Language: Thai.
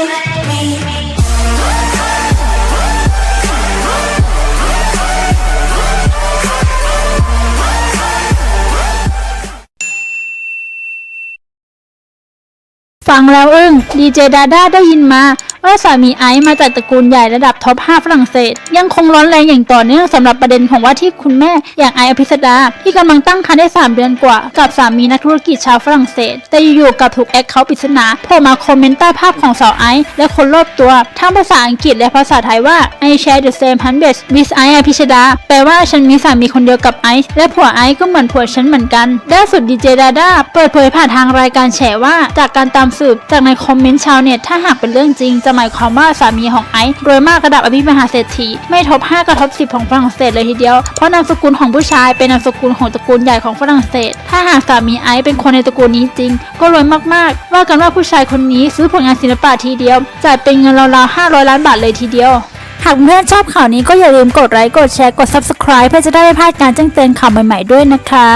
ฟังแล้วอึ้งดีเจดาด้าได้ยินมา ว่าสามีไอซ์มาจากตระกูลใหญ่ระดับท็อป 5 ฝรั่งเศส ยังคงร้อนแรงอย่างต่อเนื่องสำหรับประเด็นของว่าที่คุณแม่อย่างไออภิสดา ที่กำลังตั้งครรภ์ได้ 3 เดือนกว่า กับสามีนักธุรกิจชาวฝรั่งเศส แต่อยู่ๆกับถูกแอคเคาท์ปริศนาโผล่มาคอมเมนต์ใต้ภาพของสาวไอซ์และคนรอบตัว ทั้งภาษาอังกฤษและภาษาไทยว่า I share the same hundred with ไอซ์อภิชดา แปลว่าฉันมีสามีคนเดียวกับไอซ์และผัวไอซ์ก็เหมือนผัวฉันเหมือนกันล่าสุดดีเจดาด้าเปิดเผยผ่านทางรายการแฉว่า จากการตามสืบจากในคอมเมนต์ชาวเน็ตถ้าหากเป็นเรื่องจริงจะหมายความว่าสามีของไอซ์โดยมากระดับอภิมหาเศรษฐีไม่ท็อป5กับท็อป10 ของฝรั่งเศสเลยทีเดียว เพราะนามสกุลของผู้ชายเป็นนามสกุลของตระกูลใหญ่ของฝรั่งเศส ถ้าหากสามีไอซ์เป็นคนในตระกูลนี้จริง ก็รวยมากๆ ว่ากันว่าผู้ชายคนนี้ซื้อผลงานศิลปะทีเดียวจ่ายเป็นเงินราวๆ500 ล้านบาทเลยทีเดียวหากเพื่อนชอบข่าวนี้ก็อย่าลืมกดไลค์กดแชร์กด subscribe เพื่อจะได้ไม่พลาดการแจ้งเตือนข่าวใหม่ๆด้วยนะคะ